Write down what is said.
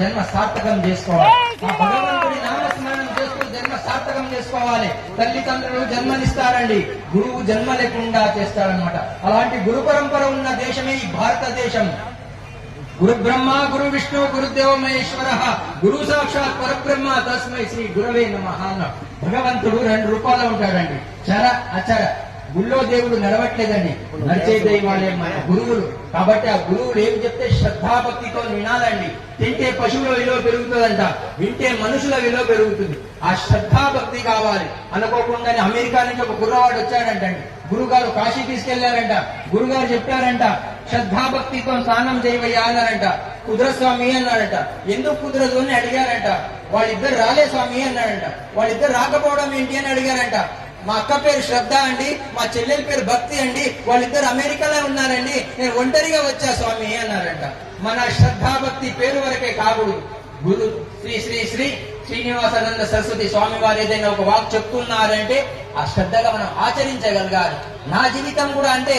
జన్మ సార్థకం చేసుకోవాలి. ఆ భగవంతుడి నామస్మరణం చేస్తూ జన్మ సార్థకం చేసుకోవాలి. తల్లిదండ్రులు జన్మనిస్తారండి. గురువు జన్మ లేకుండా చేస్తాడనమాట అలాంటి గురు పరంపర ఉన్న దేశమే ఈ భారతదేశం. గురు బ్రహ్మ గురు విష్ణు గురుదేవ మహేశ్వర. గురు సాక్షాత్ పరబ్రహ్మ తస్మై శ్రీ గురవే నమ భగవంతుడు రెండు రూపాయలు ఉంటాడండి. చర అచర. గుళ్ళో దేవుడు నడవట్లేదండి. నడిచే దైవాలే మన గురువులు. కాబట్టి ఆ గురువులు ఏం చెప్తే శ్రద్ధాభక్తితో వినాలండి తింటే పశువుల విలువ పెరుగుతుందంట. వింటే మనుషుల విలువ పెరుగుతుంది. ఆ శ్రద్ధాభక్తి కావాలి. అనుకోకుండానే అమెరికా నుంచి ఒక గుర్రవాడు వచ్చాడంటండి. గురుగారు కాశీ తీసుకెళ్ళారంట. గురుగారు చెప్పారంట శ్రద్ధాభక్తితో స్నానం చేయవయ్యా అన్నారంట. కుదరస్వామి అన్నాడంట ఎందుకు కుదరదు అని అడిగారంట. వాళ్ళిద్దరు రాలే స్వామి అన్నాడంట వాళ్ళిద్దరు రాకపోవడం ఏంటి అని అడిగారంట. మా అక్క పేరు శ్రద్ధ అండి మా చెల్లెల పేరు భక్తి అండి వాళ్ళిద్దరు అమెరికాలో ఉన్నారండి. నేను ఒంటరిగా వచ్చా స్వామి అన్నారంట. మన శ్రద్ధాభక్తి పేరు వరకే కాకూడదు గురు శ్రీ శ్రీ శ్రీ శ్రీనివాసానంద సరస్వతి స్వామి వారు ఏదైనా ఒక వాక్ చెప్తున్నారంటే ఆ శ్రద్ధగా మనం ఆచరించగలగాలి. నా జీవితం కూడా అంటే